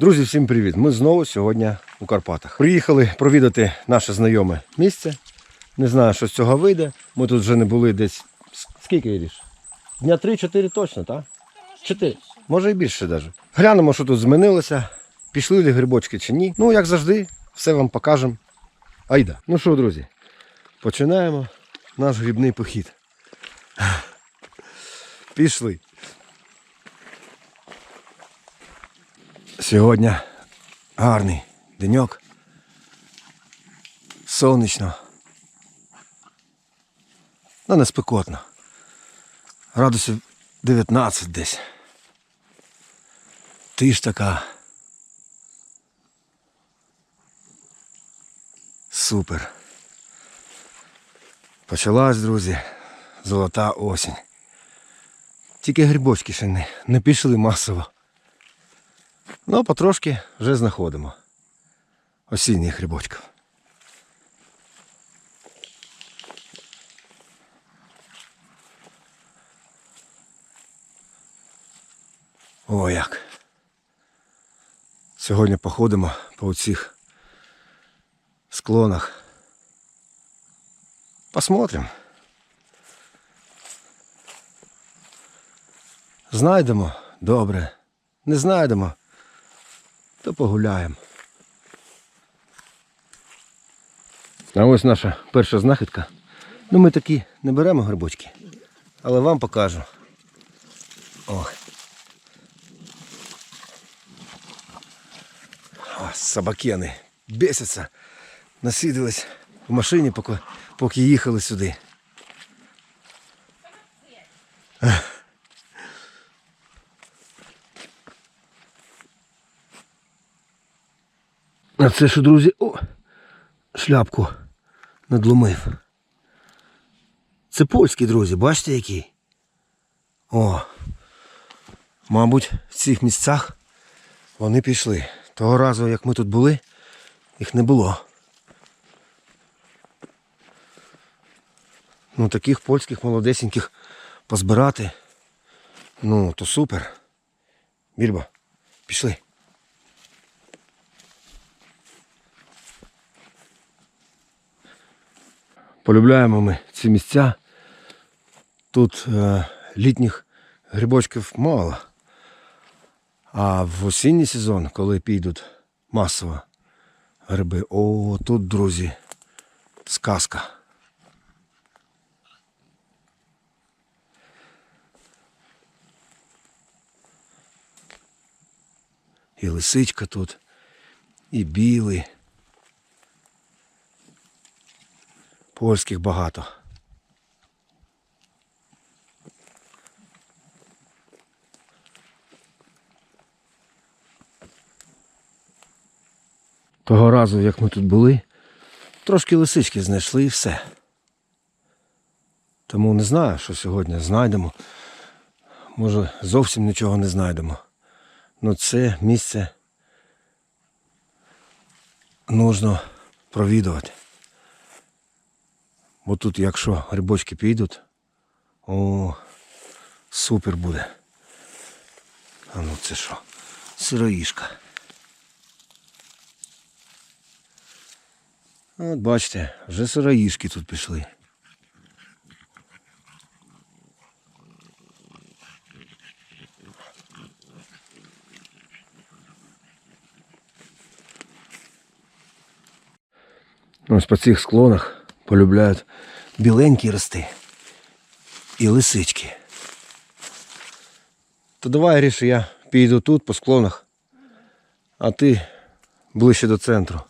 Друзі, всім привіт! Ми знову сьогодні у Карпатах. Приїхали провідати наше знайоме місце. Не знаю, що з цього вийде. Ми тут вже не були десь. Скільки Іріш? Дня 3-4 точно, так? Чотири. Може і більше навіть. Глянемо, що тут змінилося. Пішли ли грибочки чи ні. Ну, як завжди, все вам покажемо. Айда. Ну що, друзі, починаємо наш грибний похід. Пішли. Сьогодні гарний деньок. Сонячно. Ну, не спекотно. Градусів 19 десь. Тиш така. Супер. Почалась, друзі, золота осінь. Тільки грибочки ще не, не пішли масово. Ну, потрошки вже знаходимо осінніх грибочків. О, як. Сьогодні походимо по цих склонах. Посмотрим. Знайдемо добре. Не знайдемо, то погуляємо. А ось наша перша знахідка. Ну ми такі не беремо грибочки, але вам покажу. Ох. О, собакени бесяться. Насидились в машині, поки, поки їхали сюди. А це що, друзі, о, шляпку надломив. Це польські друзі, бачите який? О. Мабуть, в цих місцях вони пішли. Того разу, як ми тут були, їх не було. Ну, таких польських молодесеньких позбирати. Ну, то супер. Більбо, пішли. Полюбляємо ми ці місця. Тут е, літніх грибочків мало. А в осінній сезон, коли підуть масово гриби, о, тут, друзі, сказка. І лисичка тут, і білий. Польських багато. Того разу, як ми тут були, трошки лисички знайшли і все. Тому не знаю, що сьогодні знайдемо. Може, зовсім нічого не знайдемо. Ну це місце нужно провідувати. Бо тут, якщо грибочки підуть, о, супер буде. А ну це що? Сироїшка. От бачите, вже сироїшки тут пішли. Ось по цих склонах полюбляють біленькі рости і лисички. То давай, Ріше, я піду тут по склонах, а ти ближче до центру.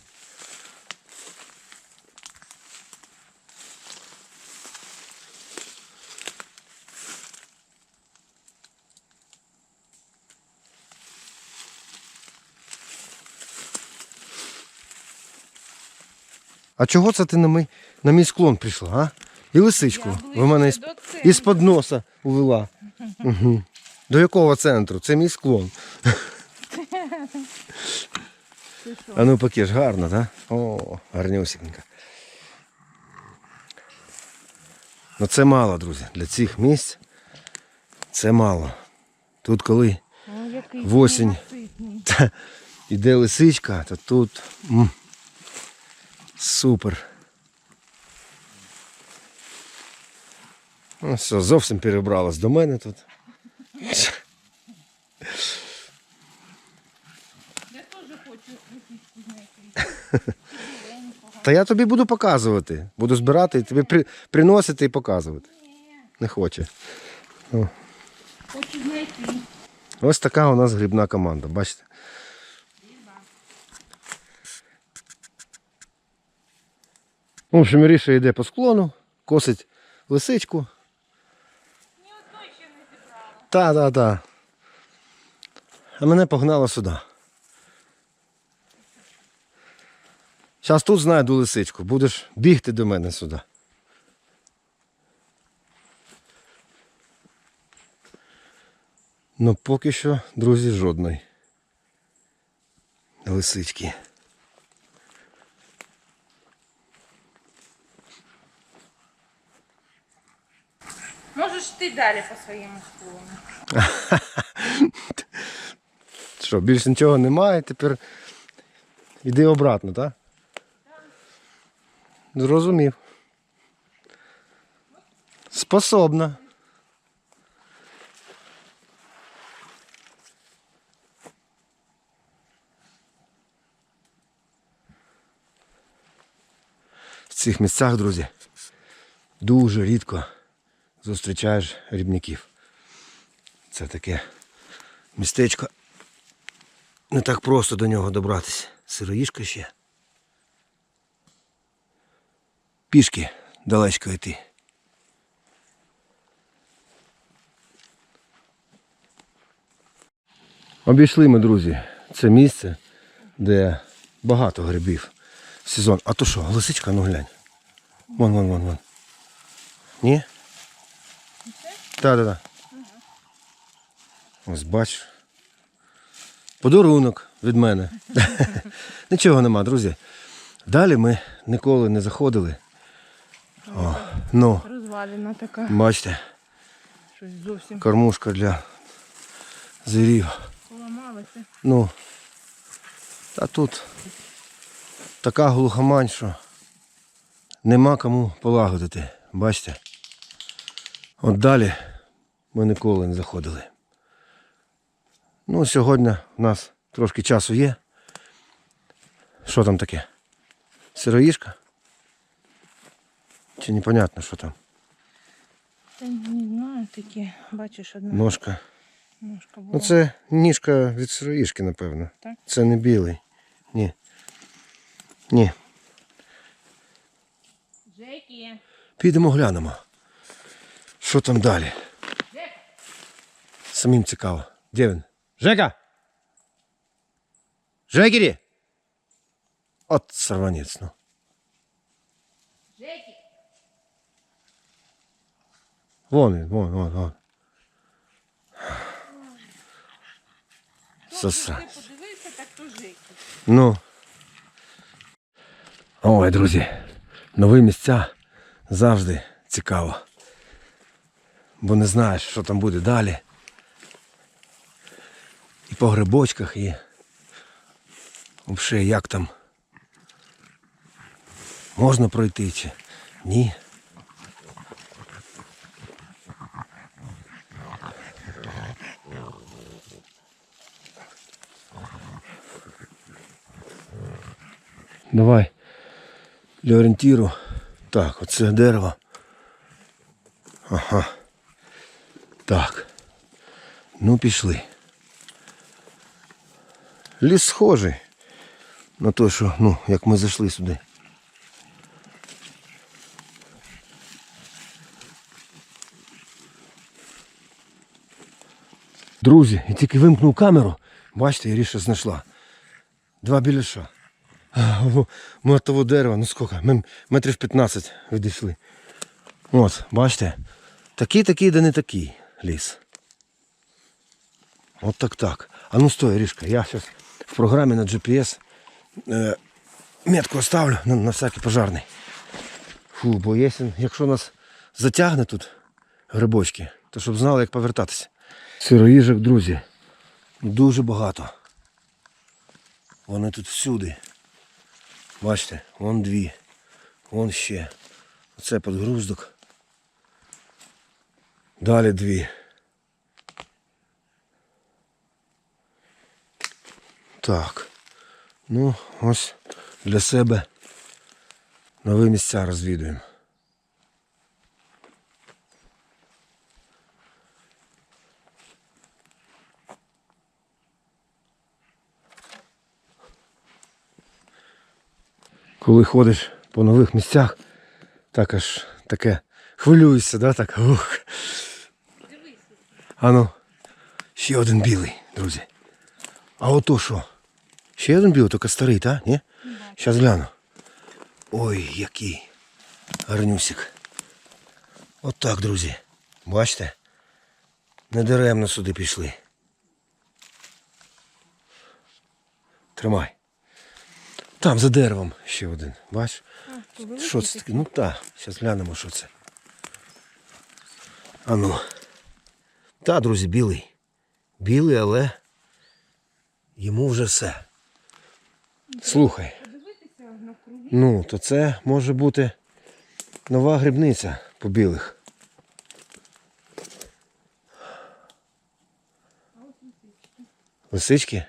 А чого це ти на мій, на мій склон прийшла, а? І лисичку. Ви мене із, із-под носа увела. Угу. До якого центру? Це мій склон. А ну поки ж гарно, так? О, гарнюсінька. Ну це мало, друзі. Для цих місць це мало. Тут коли В осінь. іде лисичка, то тут супер. Ну все, зовсім перебралась до мене тут. Я теж хочу знайти. Та я тобі буду показувати. Буду збирати тобі при, приносити і показувати. Не хоче. Хочу знайти. Ось така у нас грибна команда, бачите? В общем, Ріша йде по склону, косить лисичку. Ні одної ще не зібрала. Та, та, та. А мене погнало сюди. Зараз тут знайду лисичку, будеш бігти до мене сюди. Ну поки що, друзі, жодної. Лисички. Можеш ти далі по своєму склону. Що, більше нічого немає, тепер іди обратно, так? Зрозумів. Способна. В цих місцях, друзі, дуже рідко зустрічаєш рібників. Це таке містечко. Не так просто до нього добратися. Сироїшка ще. Пішки далечко йти. Обійшли ми, друзі, це місце, де багато грибів сезон. А то що, лисичка, ну глянь. Вон, вон, вон, вон. Ні? Так, так, так. Ось бачиш. Подарунок від мене. Нічого нема, друзі. Далі ми ніколи не заходили. О, ну, Розвалена така. бачите, Щось зовсім кормушка для звірів. поламалося. Ну, а тут така глухомань, що нема кому полагодити. Бачите? От далі ми ніколи не заходили. Ну, сьогодні в нас трошки часу є. Що там таке? Сироїшка? Чи непонятно, що там? Та не знаю, таке. Бачиш, одна Ножка. ножка була. Ну це ніжка від сироїшки, напевно. Так? Це не білий. Ні. Ні. Підемо глянемо. Що там далі? Жека. Самим цікаво. Де він? Жека! Жекері! От сорванець, ну. Жекі. Вон він, вон, вон, вон. Ти Сосранець. подивився, так то Жекі. Ну. Ой, друзі, нові місця завжди цікаво. Бо не знаєш, що там буде далі. І по грибочках, і взагалі як там можна пройти чи ні. Давай для орієнтіру. Так, оце дерево. Ага. Так. Ну, пішли. Ліс схожий на те, що, ну, як ми зайшли сюди. Друзі, я тільки вимкнув камеру, бачите, Іріша знайшла. Два біляша. Ми від того дерева, ну скільки? Ми метрів 15 відійшли. От, бачите? Такий, такий, да не такий ліс. От так так. А ну стой, Рішка, я зараз в програмі на GPS е, метку оставлю на, на всякий пожарний. Фу, бо якщо, якщо нас затягне тут грибочки, то щоб знали, як повертатися. Сироїжок, друзі, дуже багато. Вони тут всюди. Бачите, вон дві, вон ще. Оце подгруздок. Далі дві. Так. Ну, ось для себе нові місця розвідуємо. Коли ходиш по нових місцях, так аж таке хвилюєшся, да? так? Ух. Ану, ще один білий, друзі. А ото що? Ще один білий, тільки старий, так? Ні? Зараз гляну. Ой, який гарнюсик. От так, друзі. Бачите? Недаремно сюди пішли. Тримай. Там за деревом ще один. Бач? Що це таке? Ну так, зараз глянемо, що це. А ну. Та, друзі, білий. Білий, але йому вже все. Слухай. Ну, то це може бути нова грибниця по білих. Лисички?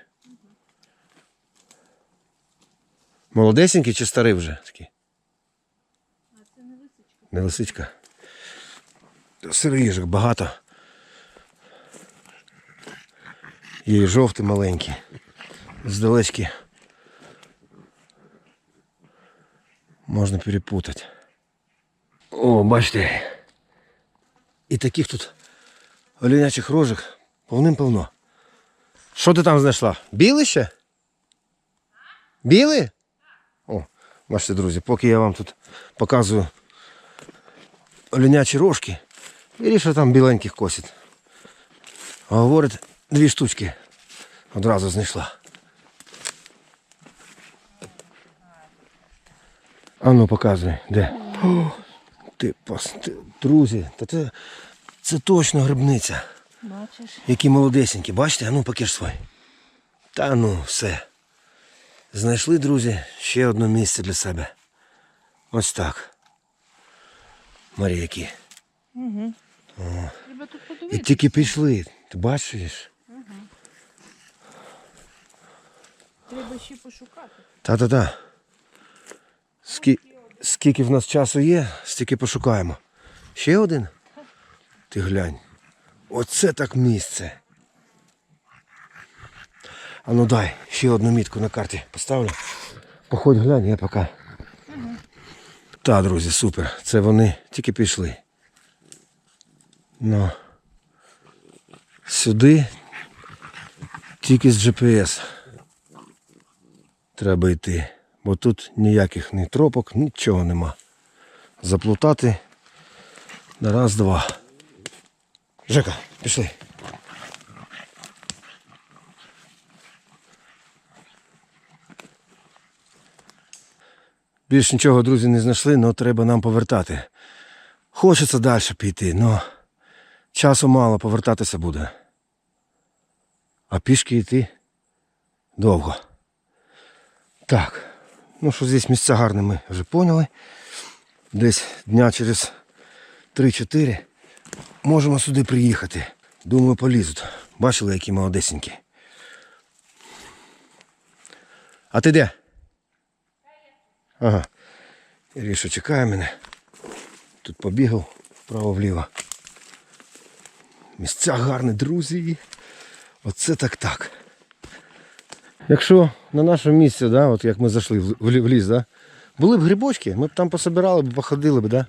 Молодесенький чи старий вже такий? А це не лисичка. Не лисичка. Сироїжок багато. Є і жовті маленькі. Здалечки. Можна перепутати. О, бачите. І таких тут оленячих рожок повним-повно. Що ти там знайшла? Білий ще? Білий? О, бачите, друзі, поки я вам тут показую оленячі рожки, Іріша там біленьких косить. А говорить, дві штучки одразу знайшла. А ну показуй, де. О, ти, пос, ти, друзі, та це, це точно грибниця. Бачиш? Які молодесенькі, бачите? А ну покаж свой. Та ну, все. Знайшли, друзі, ще одне місце для себе. Ось так. Марія, які. Угу. Треба тут І тільки пішли. Ти бачиш? Треба ще пошукати. Та-та-та. Скі... Скільки в нас часу є, стільки пошукаємо. Ще один? Ти глянь. Оце так місце. А ну дай, ще одну мітку на карті поставлю. Походь глянь, я поки. Та, друзі, супер. Це вони тільки пішли. Ну. Сюди тільки з GPS треба йти. Бо тут ніяких ні тропок, нічого нема. Заплутати на раз-два. Жека, пішли. Більш нічого, друзі, не знайшли, але треба нам повертати. Хочеться далі піти, але часу мало повертатися буде. А пішки йти довго. Так, ну що здесь місця гарні ми вже поняли. Десь дня через 3-4 можемо сюди приїхати. Думаю, полізуть. Бачили, які молодесенькі. А ти де? Ага. Іріша чекає мене. Тут побігав вправо-вліво. Місця гарні, друзі. Оце так так. Якщо на нашому місці, да, от як ми зайшли в, ліс, да, були б грибочки, ми б там пособирали б, походили б, да,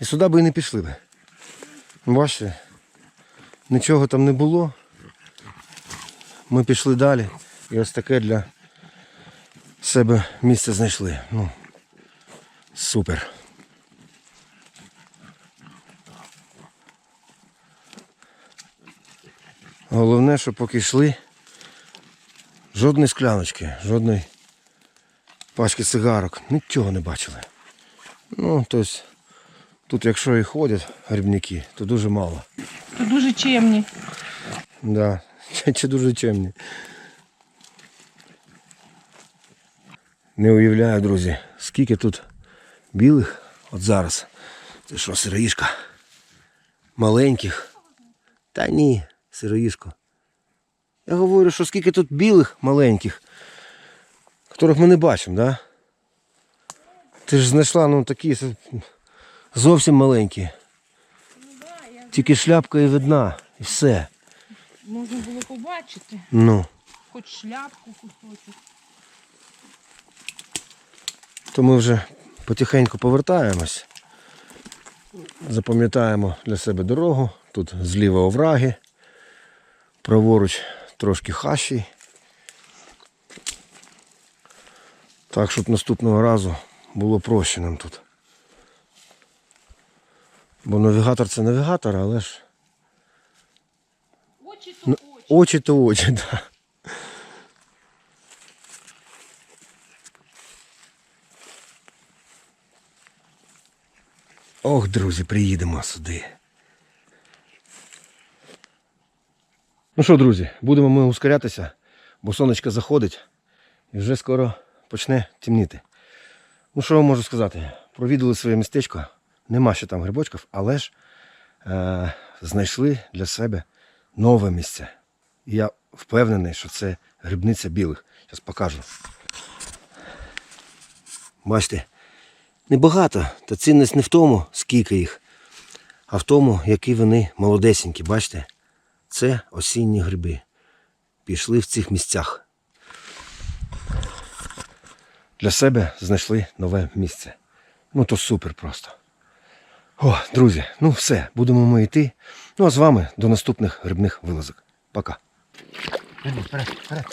і сюди б і не пішли б. Бачите, нічого там не було. Ми пішли далі і ось таке для себе місце знайшли. Ну, супер. Головне, що поки йшли, Жодної скляночки, жодної пачки цигарок, нічого не бачили. Ну, тобто, тут якщо і ходять грибники, то дуже мало. Тут дуже чемні. Да. Чи дуже чемні. Не уявляю, друзі, скільки тут білих от зараз. Це що, сироїшка? Маленьких. Та ні, сироїшко. Я говорю, що скільки тут білих маленьких, яких ми не бачимо, да? Ти ж знайшла ну такі зовсім маленькі. Тільки шляпка і видна, і все. Можна було побачити. Ну. Хоч шляпку кусочок. То ми вже потихеньку повертаємось. Запам'ятаємо для себе дорогу. Тут зліва овраги, праворуч трошки хащі. Так, щоб наступного разу було проще нам тут. Бо навігатор це навігатор, але ж Очі то Ну, очі. очі то очі, так. Да. Ох, друзі, приїдемо сюди. Ну що, друзі, будемо ми ускорятися, бо сонечко заходить і вже скоро почне темніти. Ну, що я можу сказати? Провідали своє містечко. Нема ще там грибочків, але ж е, знайшли для себе нове місце. І я впевнений, що це грибниця білих. Зараз покажу. Бачите, небагато, та цінність не в тому, скільки їх, а в тому, які вони молодесенькі. Бачите? Це осінні гриби. Пішли в цих місцях. Для себе знайшли нове місце. Ну то супер просто. О, друзі, ну все, будемо ми йти. Ну а з вами до наступних грибних вилазок. Пока. Вперед, вперед.